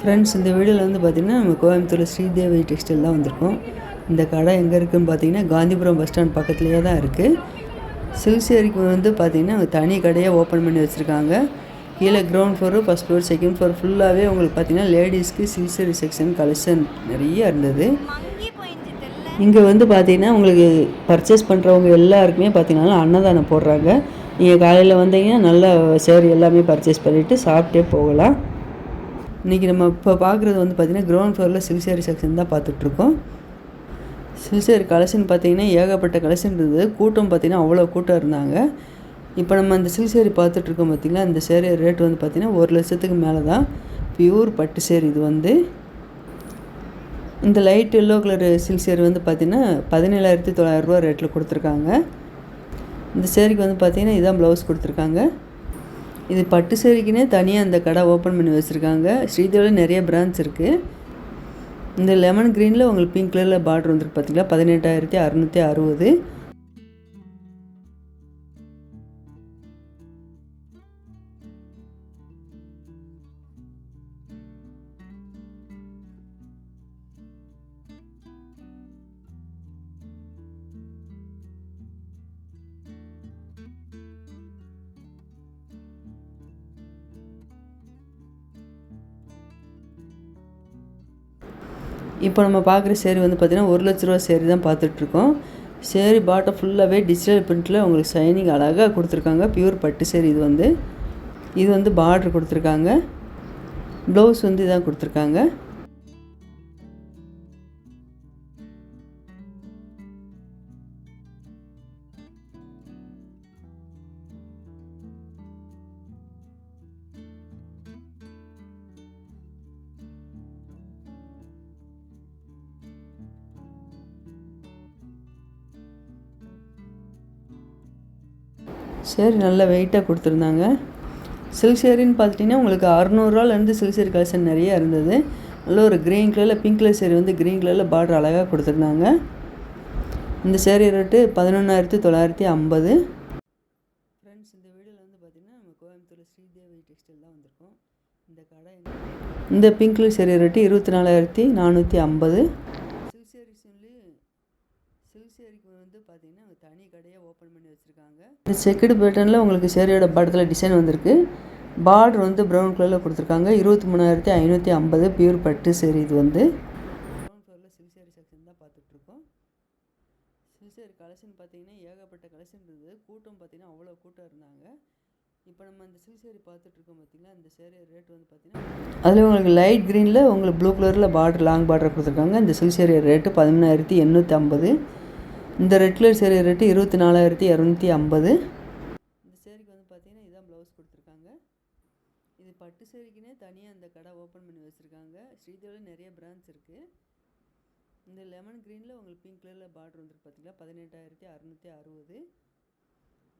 Friends இந்த வீடியோவில் வந்து பார்த்திங்கன்னா நம்ம கோயம்புத்தூர் ஸ்ரீதேவி டெக்ஸ்டைல் தான் வந்திருக்கோம். இந்த கடை எங்கே இருக்குதுன்னு பார்த்தீங்கன்னா காந்திபுரம் பஸ் ஸ்டாண்ட் பக்கத்துலேயே தான் இருக்குது சில்சேரிக்கு வந்து பார்த்திங்கன்னா அவங்க தனி கடையை ஓப்பன் பண்ணி வச்சுருக்காங்க. கீழே ground floor first floor second floor ஃபுல்லாகவே உங்களுக்கு பார்த்திங்கன்னா லேடிஸ்க்கு சிவசேரி செக்ஷன் கலெக்ஷன் நிறைய இருந்தது. இங்கே வந்து பார்த்திங்கன்னா உங்களுக்கு பர்ச்சேஸ் பண்ணுறவங்க எல்லாருக்குமே பார்த்தீங்கன்னா அன்னதானம் போடுறாங்க. நீங்கள் காலையில் வந்தீங்கன்னா நல்லா சேரி எல்லாமே பர்ச்சேஸ் பண்ணிவிட்டு சாப்பிட்டே போகலாம். இன்றைக்கி நம்ம இப்போ பார்க்குறது வந்து பார்த்திங்கன்னா கிரவுண்ட் ஃப்ளோரில் சில்சேரி செக்ஷன் தான் பார்த்துட்ருக்கோம். சில்சேரி கலெக்ஷன் பார்த்தீங்கன்னா ஏகப்பட்ட கலெக்ஷன் இருந்தது. கூட்டம் பார்த்திங்கன்னா அவ்வளோ கூட்டம் இருந்தாங்க. இப்போ நம்ம அந்த சில்சேரி பார்த்துட்ருக்கோம் பார்த்திங்கன்னா அந்த சேரீ ரேட் வந்து பார்த்திங்கன்னா ஒரு லட்சத்துக்கு மேலே தான் பியூர் பட்டு சேரி இது வந்து. இந்த லைட் எல்லோ கலர் சில்க் வந்து பார்த்திங்கன்னா பதினேழாயிரத்தி தொள்ளாயிரரூவா ரேட்டில் கொடுத்துருக்காங்க. இந்த சேரீக்கு வந்து பார்த்திங்கன்னா இதான் ப்ளவுஸ் கொடுத்துருக்காங்க. இது பட்டு சரிக்குனே தனியாக அந்த கடை ஓப்பன் பண்ணி வச்சுருக்காங்க. ஸ்ரீதேவில் நிறைய பிரான்ச் இருக்குது இந்த லெமன் க்ரீனில் உங்களுக்கு பிங்க் கலரில் பார்டர் வந்துருக்கு பார்த்தீங்களா பதினெட்டாயிரத்தி அறநூற்றி அறுபது. இப்போ நம்ம பார்க்குற சேரீ வந்து பார்த்திங்கன்னா ஒரு லட்ச ரூபா சேரீ தான் பார்த்துட்ருக்கோம். சேரீ பாட்டம் ஃபுல்லாகவே டிஜிட்டல் பிரிண்ட்டில் உங்களுக்கு ஷைனிங் அழகாக கொடுத்துருக்காங்க. பியூர் பட்டு சேரீ இது வந்து. இது வந்து பார்டர் கொடுத்துருக்காங்க. ப்ளவுஸ் வந்து இதான் கொடுத்துருக்காங்க. சேரீ நல்ல வெயிட்டாக கொடுத்துருந்தாங்க. சில்க் சேரீன்னு பார்த்துட்டிங்கன்னா உங்களுக்கு அறநூறுவாலேருந்து சில்க் சேரீ கலெக்ஷன் நிறைய இருந்தது. நல்ல ஒரு க்ரீன் கலரில் பிங்க் கலர் சேரீ வந்து க்ரீன் கலரில் பார்டர் அழகாக கொடுத்துருந்தாங்க. இந்த சேரீ ரேட்டு பதினொன்றாயிரத்தி தொள்ளாயிரத்தி ஐம்பது. ஃப்ரெண்ட்ஸ் இந்த வீடியோவில் வந்து பார்த்திங்கன்னா நம்ம கோயம்புத்தூர் ஸ்ரீதேவி டெக்ஸ்டைல் தான் வந்திருக்கோம். இந்த கடை இந்த பிங்க் கலர் சேரீ ரேட்டு இருபத்தி நாலாயிரத்தி நானூற்றி ஐம்பது. சில்க் சேரீஸ் சொல்லி சில்க் சேரீக்கு வந்து பார்த்தீங்கன்னா அவங்க தனி கடையாக ஓப்பன் பண்ணி வச்சுருக்காங்க. இந்த செக்குடு பேட்டர்னில் உங்களுக்கு சேரீயோட படத்தில் டிசைன் வந்திருக்கு. பார்டர் வந்து ப்ரௌன் கலரில் கொடுத்துருக்காங்க. இருபத்தி மூணாயிரத்தி ஐநூற்றி ஐம்பது பியூர் பட்டு சேரீ இது வந்து. ப்ரௌன் கலரில் சில்க் சேரீ செக்ஷன் தான் பார்த்துட்ருக்கோம். சில்க் சேரீ கலெக்ஷன் பார்த்தீங்கன்னா ஏகப்பட்ட கலெக்ஷன் இருந்தது. கூட்டம் பார்த்தீங்கன்னா அவ்வளோ கூட்டம் இருந்தாங்க. இப்போ நம்ம அந்த சில்க் சேரீ பார்த்துட்ருக்கோம் பார்த்தீங்களா? இந்த சேரீ ரேட் வந்து பார்த்தீங்கன்னா அதில் உங்களுக்கு லைட் க்ரீனில் உங்களுக்கு ப்ளூ கலரில் பார்டர் லாங் பார்டர் கொடுத்துருக்காங்க. இந்த சில்க் சேரீ ரேட்டு பதிமூணாயிரத்தி எண்ணூற்றி ஐம்பது. இந்த ரெட் கலர் சேரீ ரேட்டு இருபத்தி நாலாயிரத்தி இரநூத்தி ஐம்பது. இந்த சேரீக்கு வந்து பார்த்தீங்கன்னா இதான் ப்ளவுஸ் கொடுத்துருக்காங்க. இது பட்டு சேரீக்குனே தனியாக அந்த கடை ஓப்பன் பண்ணி வச்சுருக்காங்க. ஸ்ரீதேவியில் நிறைய பிரான்ச் இருக்குது இந்த லெமன் க்ரீனில் உங்களுக்கு பிங்க் கலரில் பார்டர் வந்துருக்கு பார்த்தீங்களா? பதினெட்டாயிரத்தி அறநூற்றி அறுபது.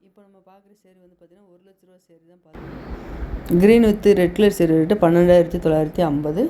இப்போ நம்ம பார்க்குற சேரீ வந்து பார்த்திங்கன்னா ஒரு லட்ச ரூபா சேரீ தான் பார்த்துருக்கோம் green with red colour sari rate பன்னெண்டாயிரத்தி தொள்ளாயிரத்தி ஐம்பது.